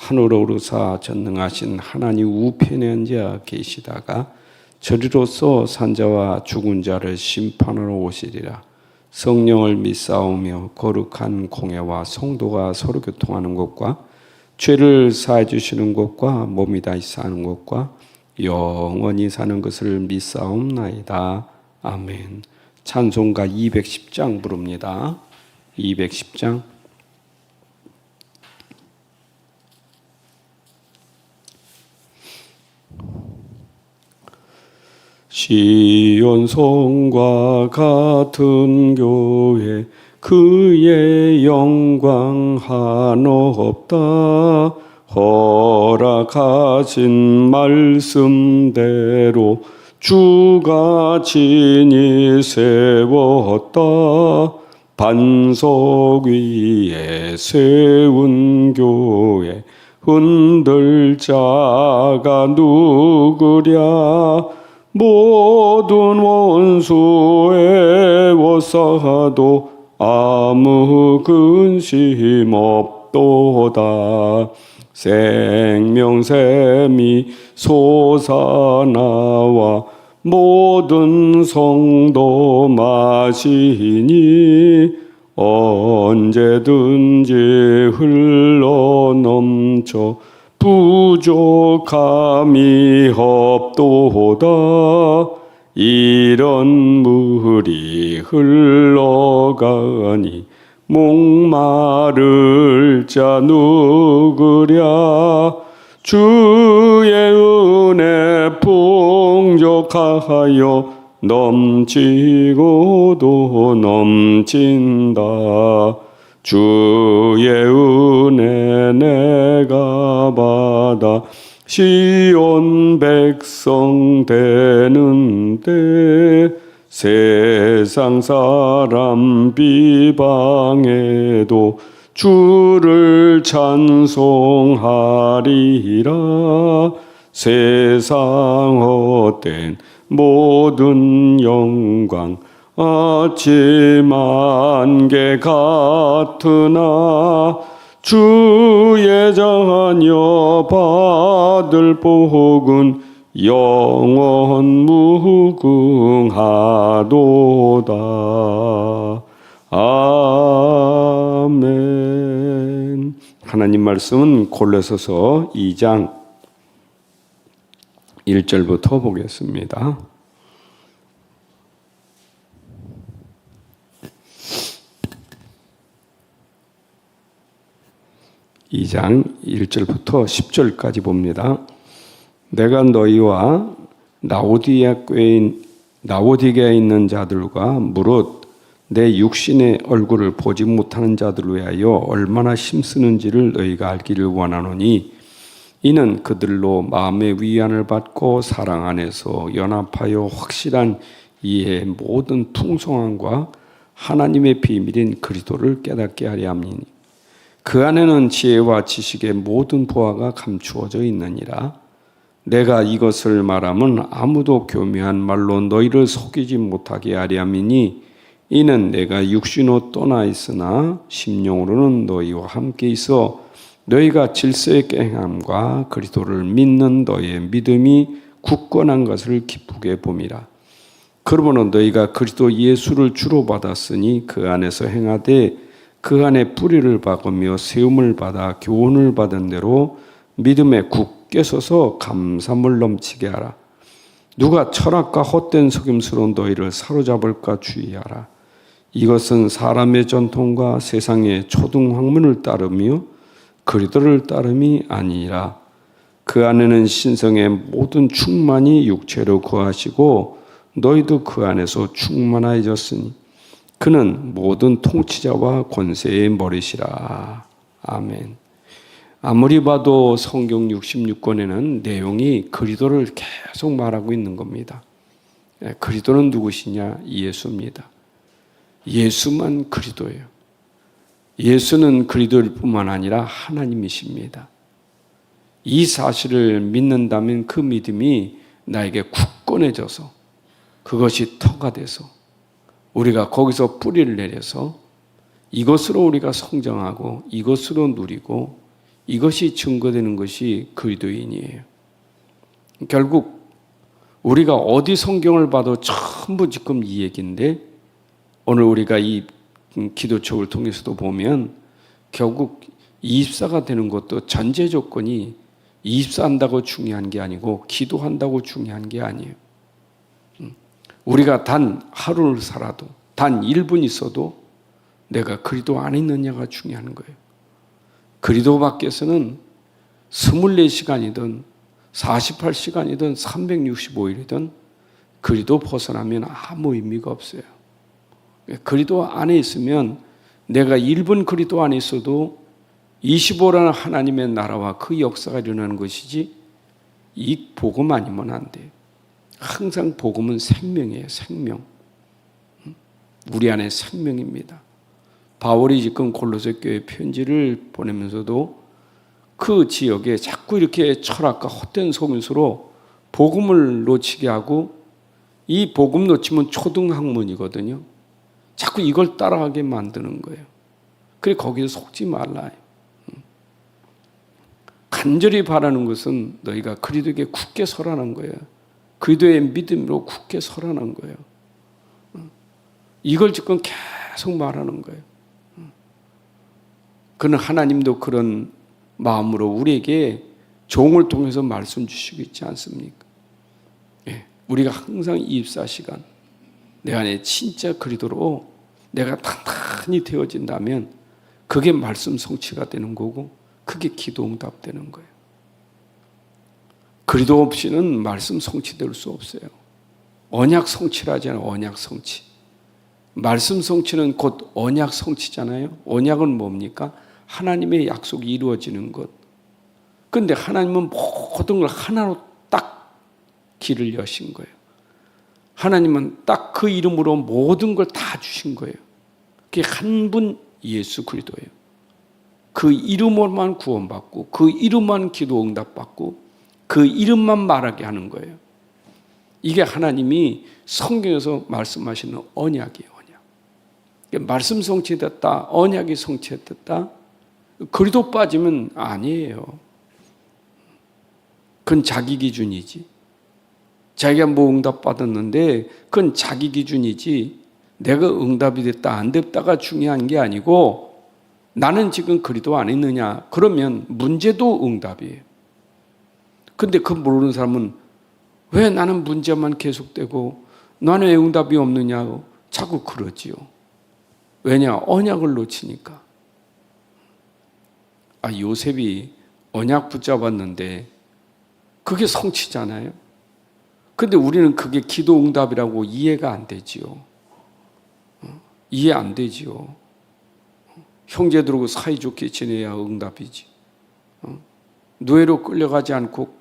하늘로 오르사 전능하신 하나님 우편에 앉아 계시다가 저리로서 산자와 죽은 자를 심판하러 오시리라 성령을 믿사오며 거룩한 공예와 성도가 서로 교통하는 것과 죄를 사해 주시는 것과 몸이 다시 사는 것과 영원히 사는 것을 믿사옵나이다 아멘. 찬송가 210장 부릅니다. 210장 시온성과 같은 교회 그의 영광 한없다. 허락하신 말씀대로 주가 진이 세웠다. 반석 위에 세운 교회 흔들 자가 누구랴 모든 원수에 워사도 아무 근심 없도다. 생명샘이 솟아나와 모든 성도 마시니 언제든지 흘러 넘쳐 부족함이 없도다. 이런 물이 흘러가니 목마를 자 누구랴? 주의 은혜 풍족하여 넘치고도 넘친다 주의 은혜 내가 받아 시온 백성 되는데 세상 사람 비방해도 주를 찬송하리라. 세상 헛된 모든 영광 아침 안개 같으나 주의 자녀 받을 복은 영원 무궁하도다. 아멘. 하나님 말씀은 골로새서 2장 1절부터 보겠습니다. 2장 1절부터 10절까지 봅니다. 내가 너희와 나오디아교에 나오디게에 있는 자들과 무릇 내 육신의 얼굴을 보지 못하는 자들을 위하여 얼마나 힘쓰는지를 너희가 알기를 원하노니 이는 그들로 마음의 위안을 받고 사랑 안에서 연합하여 확실한 이해의 모든 풍성함과 하나님의 비밀인 그리스도를 깨닫게 하려 함이니 그 안에는 지혜와 지식의 모든 보화가 감추어져 있느니라. 내가 이것을 말함은 아무도 교묘한 말로 너희를 속이지 못하게 하려 함이니 이는 내가 육신으로 떠나 있으나 심령으로는 너희와 함께 있어 너희가 질서의 행함과 그리스도를 믿는 너희의 믿음이 굳건한 것을 기쁘게 봄이라. 그러므로 너희가 그리스도 예수를 주로 받았으니 그 안에서 행하되 그 안에 뿌리를 박으며 세움을 받아 교훈을 받은 대로 믿음에 굳게 서서 감사물 넘치게 하라. 누가 철학과 헛된 속임수로 너희를 사로잡을까 주의하라. 이것은 사람의 전통과 세상의 초등 학문을 따르며 그리도를 따름이 아니라 그 안에는 신성의 모든 충만이 육체로 거하시고 너희도 그 안에서 충만해졌으니 그는 모든 통치자와 권세의 머리시라. 아멘. 아무리 봐도 성경 66권에는 내용이 그리도를 계속 말하고 있는 겁니다. 예, 그리도는 누구시냐? 예수입니다. 예수만 그리도예요. 예수는 그리도일 뿐만 아니라 하나님이십니다. 이 사실을 믿는다면 그 믿음이 나에게 굳건해져서 그것이 터가 돼서 우리가 거기서 뿌리를 내려서 이것으로 우리가 성장하고 이것으로 누리고 이것이 증거되는 것이 그리도인이에요. 결국 우리가 어디 성경을 봐도 전부 지금 이 얘기인데 오늘 우리가 이 기도책을 통해서도 보면 결국 이입사가 되는 것도 전제 조건이 이입사한다고 중요한 게 아니고 기도한다고 중요한 게 아니에요. 음. 우리가 단 하루를 살아도 단 1분 있어도 내가 그리도 안 있느냐가 중요한 거예요. 그리도 밖에서는 24시간이든 48시간이든 365일이든 그리도 벗어나면 아무 의미가 없어요. 그리도 안에 있으면 내가 1분 그리도 안에 있어도 25라는 하나님의 나라와 그 역사가 일어나는 것이지 이 복음 아니면 안 돼. 항상 복음은 생명이에요, 생명. 우리 안에 생명입니다. 바울이 지금 골로새 교회 편지를 보내면서도 그 지역에 자꾸 이렇게 철학과 헛된 속임수로 복음을 놓치게 하고 이 복음 놓치면 초등학문이거든요. 자꾸 이걸 따라하게 만드는 거예요. 그래 거기에 속지 말라. 간절히 바라는 것은 너희가 그리도에게 굳게 서라는 거예요. 그리도의 믿음으로 굳게 서라는 거예요. 이걸 지금 계속 말하는 거예요. 그는 하나님도 그런 마음으로 우리에게 종을 통해서 말씀 주시고 있지 않습니까? 예, 우리가 항상 입사 시간 내 안에 진짜 그리도록 내가 단단히 되어진다면 그게 말씀 성취가 되는 거고 그게 기도 응답 되는 거예요. 그리도 없이는 말씀 성취될 수 없어요. 언약 성취라잖아요. 언약 성취. 말씀 성취는 곧 언약 성취잖아요. 언약은 뭡니까? 하나님의 약속이 이루어지는 것. 근데 하나님은 모든 걸 하나로 딱 길을 여신 거예요. 하나님은 딱 그 이름으로 모든 걸 다 주신 거예요. 그게 한 분 예수 그리도예요. 그 이름으로만 구원받고 그 이름만 기도 응답받고 그 이름만 말하게 하는 거예요. 이게 하나님이 성경에서 말씀하시는 언약이에요, 언약. 말씀 성취됐다, 언약이 성취됐다, 그리도 빠지면 아니에요. 그건 자기 기준이지. 자기가 뭐 응답 받았는데 그건 자기 기준이지. 내가 응답이 됐다 안 됐다가 중요한 게 아니고 나는 지금 그리도 안 했느냐 그러면 문제도 응답이에요. 근데 그 모르는 사람은 왜 나는 문제만 계속되고 나는 왜 응답이 없느냐고 자꾸 그러지요. 왜냐 언약을 놓치니까. 아 요셉이 언약 붙잡았는데 그게 성취잖아요. 근데 우리는 그게 기도 응답이라고 이해가 안 되지요. 이해 안 되지요. 형제들하고 사이좋게 지내야 응답이지. 어? 노예로 끌려가지 않고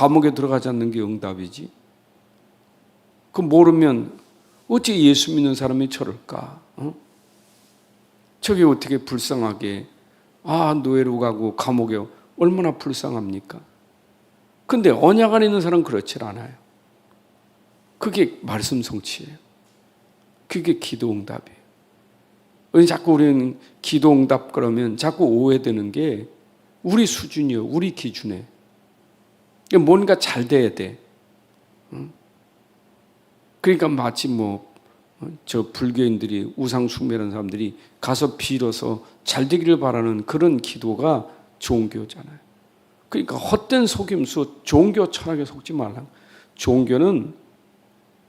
감옥에 들어가지 않는 게 응답이지. 그 모르면 어찌 예수 믿는 사람이 저럴까? 어? 저게 어떻게 불쌍하게 아 노예로 가고 감옥에 얼마나 불쌍합니까? 근데 언약 안에 있는 사람은 그렇지 않아요. 그게 말씀 성취예요. 그게 기도 응답이에요. 왜 자꾸 우리는 기도 응답 그러면 자꾸 오해되는 게 우리 수준이요, 우리 기준에. 뭔가 잘 돼야 돼. 그러니까 마치 뭐, 저 불교인들이 우상 숭배하는 사람들이 가서 빌어서 잘 되기를 바라는 그런 기도가 종교잖아요. 그러니까 헛된 속임수, 종교 철학에 속지 말라. 종교는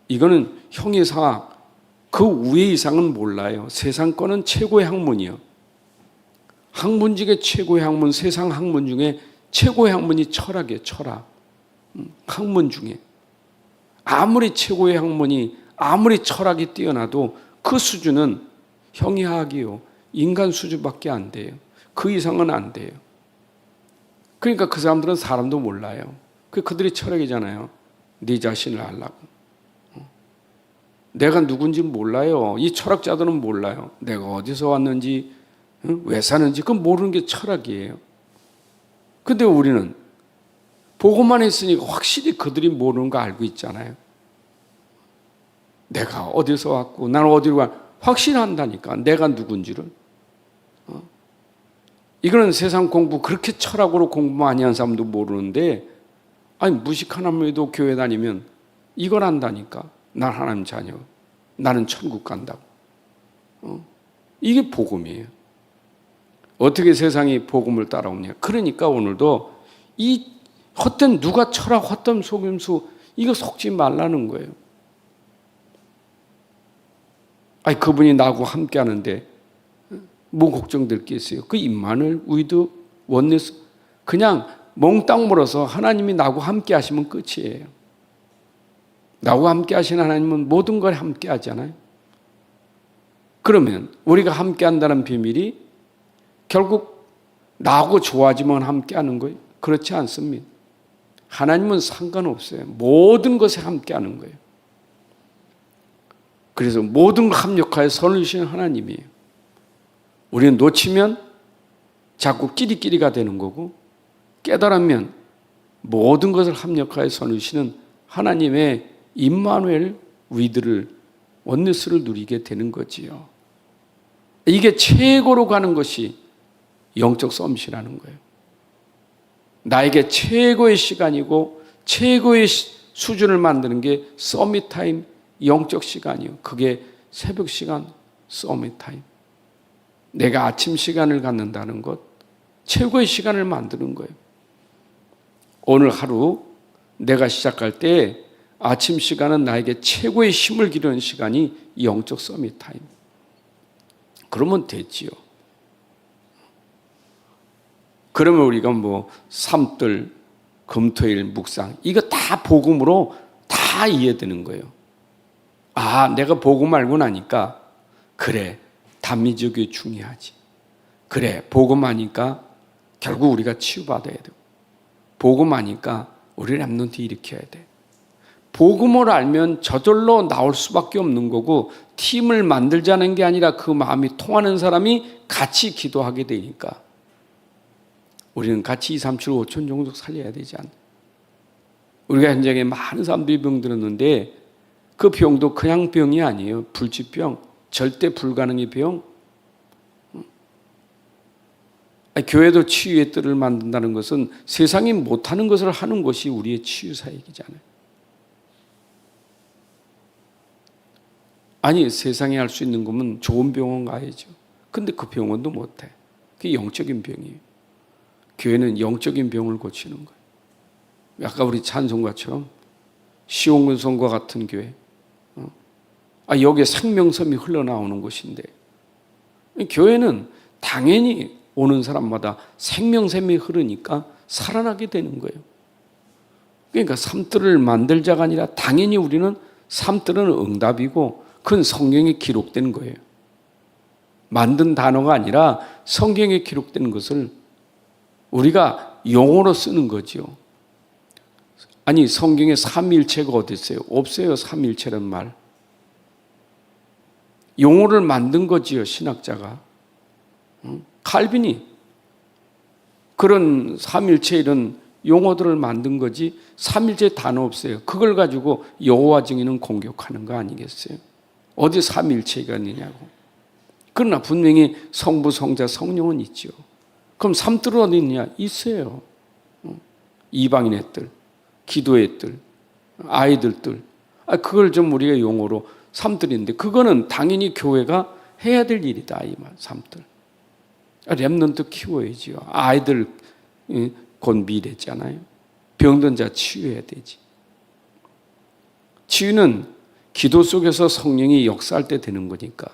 이거는 형이사 그 위에 이상은 몰라요. 세상 거는 최고의 학문이요. 학문 중에 최고의 학문, 세상 학문 중에 최고의 학문이 철학이에요, 철학. 음, 학문 중에. 아무리 최고의 학문이, 아무리 철학이 뛰어나도 그 수준은 형이학이요. 인간 수준밖에 안 돼요. 그 이상은 안 돼요. 그러니까 그 사람들은 사람도 몰라요. 그 그들이 철학이잖아요. 네 자신을 알라고. 어. 내가 누군지 몰라요. 이 철학자들은 몰라요. 내가 어디서 왔는지, 응? 왜 사는지, 그 모르는 게 철학이에요. 근데 우리는 보고만 했으니까 확실히 그들이 모르는 거 알고 있잖아요. 내가 어디서 왔고, 나는 어디로 가, 확신한다니까. 내가 누군지를. 어? 이거는 세상 공부 그렇게 철학으로 공부 많이 한 사람도 모르는데, 아니, 무식 하나님에도 교회 다니면 이걸 안다니까. 난 하나님 자녀. 나는 천국 간다고. 어? 이게 복음이에요. 어떻게 세상이 복음을 따라오냐. 그러니까 오늘도 이 헛된 누가 철학, 헛된 속임수, 이거 속지 말라는 거예요. 아니, 그분이 나하고 함께 하는데, 뭐 걱정될 게 있어요? 그 임마늘, 위드, 원네스, 그냥 몽땅 물어서 하나님이 나하고 함께 하시면 끝이에요. 나하고 함께 하신 하나님은 모든 걸 함께 하잖아요. 그러면 우리가 함께 한다는 비밀이 결국 나하고 좋아지면 함께 하는 거예요. 그렇지 않습니다. 하나님은 상관없어요. 모든 것에 함께 하는 거예요. 그래서 모든 걸 합력하여 선을 주시는 하나님이에요. 우리는 놓치면 자꾸 끼리끼리가 되는 거고 깨달으면 모든 것을 합력하여 선을 주시는 하나님의 임마누엘 위드를 원네스를 누리게 되는 거지요. 이게 최고로 가는 것이 영적 썸시라는 거예요. 나에게 최고의 시간이고 최고의 수준을 만드는 게 서밋 타임 영적 시간이요. 그게 새벽 시간 서밋 타임. 내가 아침 시간을 갖는다는 것 최고의 시간을 만드는 거예요. 오늘 하루 내가 시작할 때 아침 시간은 나에게 최고의 힘을 기르는 시간이 영적 서밋 타임. 그러면 됐지요. 그러면 우리가 뭐 삼들, 금토일, 묵상 이거 다 복음으로 다 이해되는 거예요. 아, 내가 복음 알고 나니까 그래 단미적이 중요하지. 그래 복음 하니까 결국 우리가 치유받아야 되고 복음 하니까 우리 랩런트 일으켜야 돼. 복음을 알면 저절로 나올 수밖에 없는 거고 팀을 만들자는 게 아니라 그 마음이 통하는 사람이 같이 기도하게 되니까 우리는 같이 2, 3, 7, 5천 정도 살려야 되지 않나. 우리가 현장에 많은 사람들이 병들었는데 그 병도 그냥 병이 아니에요. 불치병, 절대 불가능의 병. 아니, 교회도 치유의 뜰을 만든다는 것은 세상이 못하는 것을 하는 것이 우리의 치유 사역이잖아요. 아니 세상에 할 수 있는 거면 좋은 병원 가야죠. 근데 그 병원도 못해. 그게 영적인 병이에요. 교회는 영적인 병을 고치는 거예요. 아까 우리 찬송가처럼 시온군성과 같은 교회. 어? 아, 여기에 생명섬이 흘러나오는 곳인데. 교회는 당연히 오는 사람마다 생명샘이 흐르니까 살아나게 되는 거예요. 그러니까 삶들을 만들자가 아니라 당연히 우리는 삶들은 응답이고 그건 성경에 기록된 거예요. 만든 단어가 아니라 성경에 기록된 것을 우리가 용어로 쓰는 거죠. 아니 성경에 삼일체가 어디 있어요? 없어요. 삼일체란 말. 용어를 만든 거지요 신학자가. 칼빈이 그런 삼일체 이런 용어들을 만든 거지 삼일체 단어 없어요. 그걸 가지고 여호와 증인은 공격하는 거 아니겠어요? 어디 삼일체가 있느냐고. 그러나 분명히 성부, 성자, 성령은 있죠. 그럼 삼뜰은 어디 있냐? 있어요. 어? 이방인의 뜰, 기도의 뜰, 아이들 뜰. 아, 그걸 좀 우리가 용어로 삼뜰인데 그거는 당연히 교회가 해야 될 일이다 이 말. 삼뜰. 렘넌트 키워야지요. 아이들 곧 미래잖아요. 병든 자 치유해야 되지. 치유는 기도 속에서 성령이 역사할 때 되는 거니까.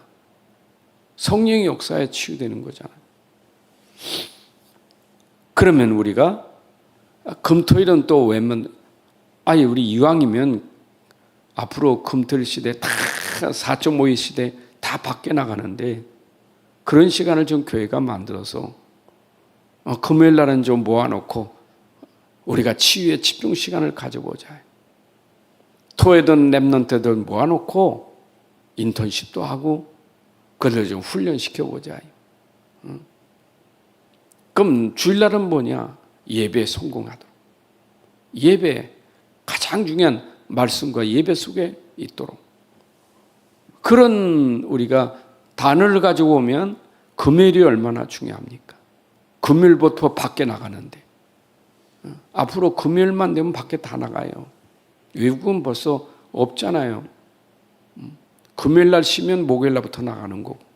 성령이 역사에 치유되는 거잖아요. 그러면 우리가 금토일은 또 웬만 아니 우리 이왕이면 앞으로 금토일 시대 다 4.5일 시대 다 밖에 나가는데 그런 시간을 좀 교회가 만들어서 어, 금요일 날은 좀 모아놓고 우리가 치유에 집중 시간을 가져보자. 토해든 랩런트들 모아놓고 인턴십도 하고 그들 좀 훈련시켜보자. 응? 그럼 주일날은 뭐냐? 예배 성공하도록. 예배 가장 중요한 말씀과 예배 속에 있도록. 그런 우리가 단어를 가지고 오면 금요일이 얼마나 중요합니까? 금요일부터 밖에 나가는데. 어, 앞으로 금요일만 되면 밖에 다 나가요. 외국은 벌써 없잖아요. 음, 금요일 날 쉬면 목요일 날부터 나가는 거고.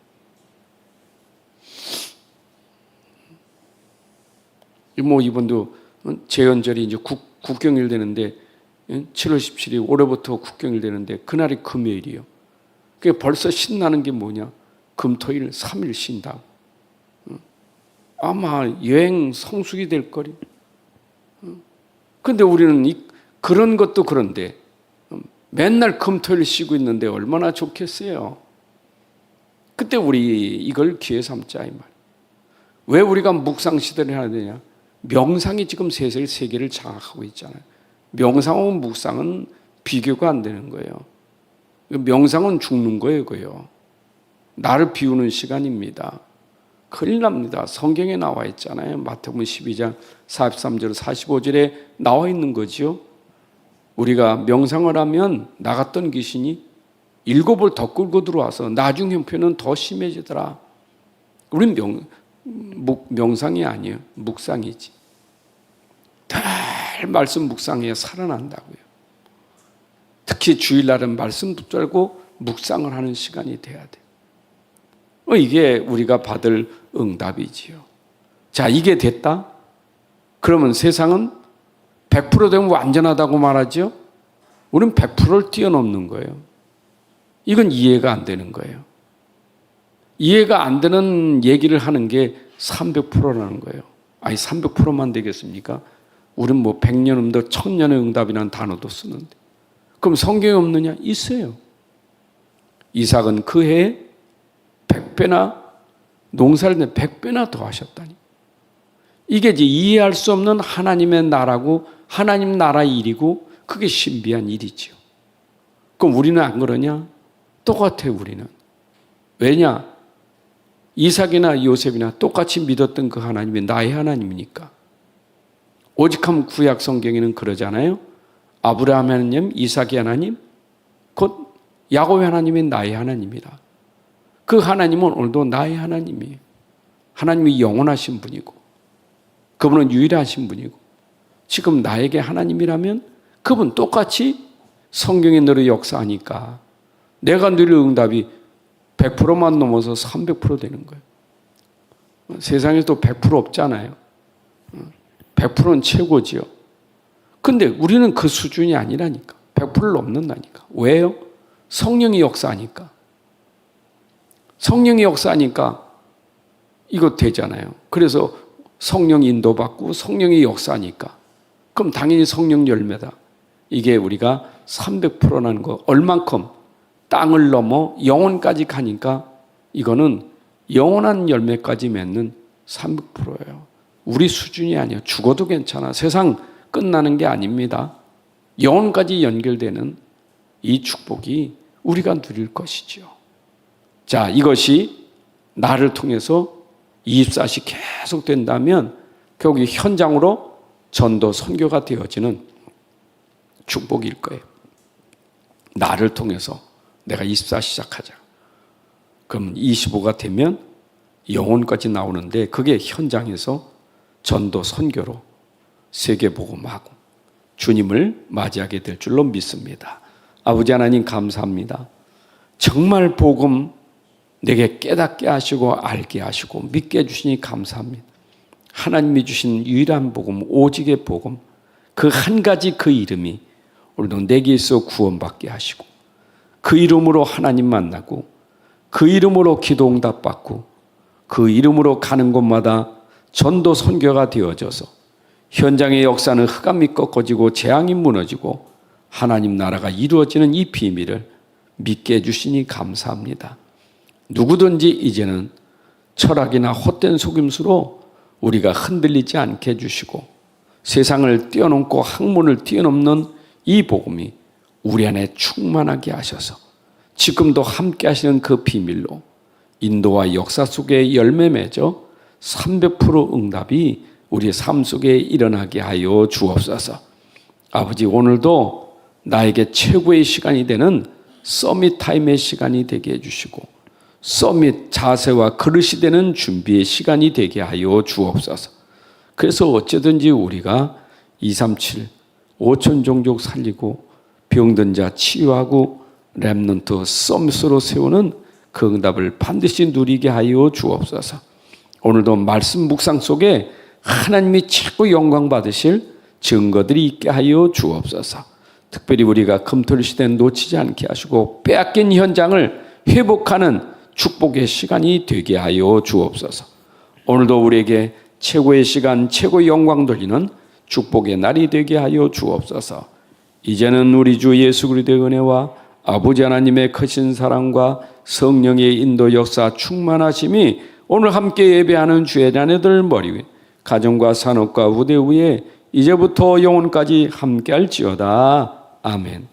뭐 이번도 재연절이 이제 국, 국경일 되는데 7월 17일 올해부터 국경일 되는데 그날이 금요일이요. 그게 벌써 신나는 게 뭐냐? 금토일 3일 쉰다고. 아마 여행 성숙이 될 거리. 근데 우리는 이, 그런 것도 그런데 맨날 금토일 쉬고 있는데 얼마나 좋겠어요. 그때 우리 이걸 기회 삼자 이 말. 왜 우리가 묵상 시대를 해야 되냐? 명상이 지금 세상 세계를 장악하고 있잖아요. 명상하고 묵상은 비교가 안 되는 거예요. 명상은 죽는 거예요, 그요. 나를 비우는 시간입니다. 큰일 납니다. 성경에 나와 있잖아요. 마태복음 12장 43절 45절에 나와 있는 거지요. 우리가 명상을 하면 나갔던 귀신이 일곱을 더 끌고 들어와서 나중 형편은 더 심해지더라. 우린 명, 묵, 명상이 아니에요. 묵상이지. 늘 말씀 묵상해야 살아난다고요. 특히 주일날은 말씀 붙들고 묵상을 하는 시간이 돼야 돼. 어, 이게 우리가 받을 응답이지요. 자, 이게 됐다? 그러면 세상은 100% 되면 완전하다고 말하죠? 우리는 100%를 뛰어넘는 거예요. 이건 이해가 안 되는 거예요. 이해가 안 되는 얘기를 하는 게 300%라는 거예요. 아니, 300%만 되겠습니까? 우린 뭐 100년 응답, 1000년의 응답이라는 단어도 쓰는데. 그럼 성경에 없느냐? 있어요. 이삭은 그 해에 100배나 농사를 내 100배나 더 하셨다니. 이게 이제 이해할 수 없는 하나님의 나라고 하나님 나라 일이고 그게 신비한 일이지요. 그럼 우리는 안 그러냐? 똑같아 우리는. 왜냐? 이삭이나 요셉이나 똑같이 믿었던 그 하나님이 나의 하나님이니까. 오직하면 구약 성경에는 그러잖아요. 아브라함 하나님, 이삭의 하나님, 곧 야곱의 하나님이 나의 하나님이다. 그 하나님은 오늘도 나의 하나님이에요. 하나님이 영원하신 분이고, 그분은 유일하신 분이고, 지금 나에게 하나님이라면 그분 똑같이 성경에 너를 역사하니까 내가 누릴 응답이 100%만 넘어서 300% 되는 거예요. 세상에도 100% 없잖아요. 100%는 최고지요. 근데 우리는 그 수준이 아니라니까. 100%를 넘는다니까. 왜요? 성령이 역사하니까. 성령이 역사하니까 이거 되잖아요. 그래서 성령 인도받고 성령이 역사하니까. 그럼 당연히 성령 열매다. 이게 우리가 300%라는 거. 얼만큼 땅을 넘어 영혼까지 가니까 이거는 영원한 열매까지 맺는 300%예요. 우리 수준이 아니야. 죽어도 괜찮아. 세상 끝나는 게 아닙니다. 영혼까지 연결되는 이 축복이 우리가 누릴 것이지요. 자, 이것이 나를 통해서 24시 계속 된다면 결국 현장으로 전도 선교가 되어지는 축복일 거예요. 나를 통해서 내가 24 시작하자. 그럼 25가 되면 영혼까지 나오는데 그게 현장에서 전도 선교로 세계 복음하고 주님을 맞이하게 될 줄로 믿습니다. 아버지 하나님 감사합니다. 정말 복음 내게 깨닫게 하시고 알게 하시고 믿게 해 주시니 감사합니다. 하나님이 주신 유일한 복음, 오직의 복음, 그 한 가지 그 이름이 오늘도 내게 있어 구원받게 하시고 그 이름으로 하나님 만나고 그 이름으로 기도 응답 받고 그 이름으로 가는 곳마다 전도 선교가 되어져서 현장의 역사는 흑암이 꺾어지고 재앙이 무너지고 하나님 나라가 이루어지는 이 비밀을 믿게 해주시니 감사합니다. 누구든지 이제는 철학이나 헛된 속임수로 우리가 흔들리지 않게 해주시고 세상을 뛰어넘고 학문을 뛰어넘는 이 복음이 우리 안에 충만하게 하셔서 지금도 함께 하시는 그 비밀로 인도와 역사 속에 열매 맺어 300% 응답이 우리의 삶 속에 일어나게 하여 주옵소서. 아버지 오늘도 나에게 최고의 시간이 되는 서밋 타임의 시간이 되게 해주시고 서밋 자세와 그릇이 되는 준비의 시간이 되게 하여 주옵소서. 그래서 어쩌든지 우리가 237, 5천 종족 살리고 병든 자 치유하고 랩넌트 서밋으로 세우는 그 응답을 반드시 누리게 하여 주옵소서. 오늘도 말씀 묵상 속에 하나님이 최고 영광 받으실 증거들이 있게 하여 주옵소서. 특별히 우리가 금토일 시대 놓치지 않게 하시고 빼앗긴 현장을 회복하는 축복의 시간이 되게 하여 주옵소서. 오늘도 우리에게 최고의 시간, 최고의 영광 돌리는 축복의 날이 되게 하여 주옵소서. 이제는 우리 주 예수 그리스도의 은혜와 아버지 하나님의 크신 사랑과 성령의 인도 역사 충만하심이 오늘 함께 예배하는 주의 자녀들 머리 위 가정과 산업과 우대 위에 이제부터 영혼까지 함께할지어다. 아멘.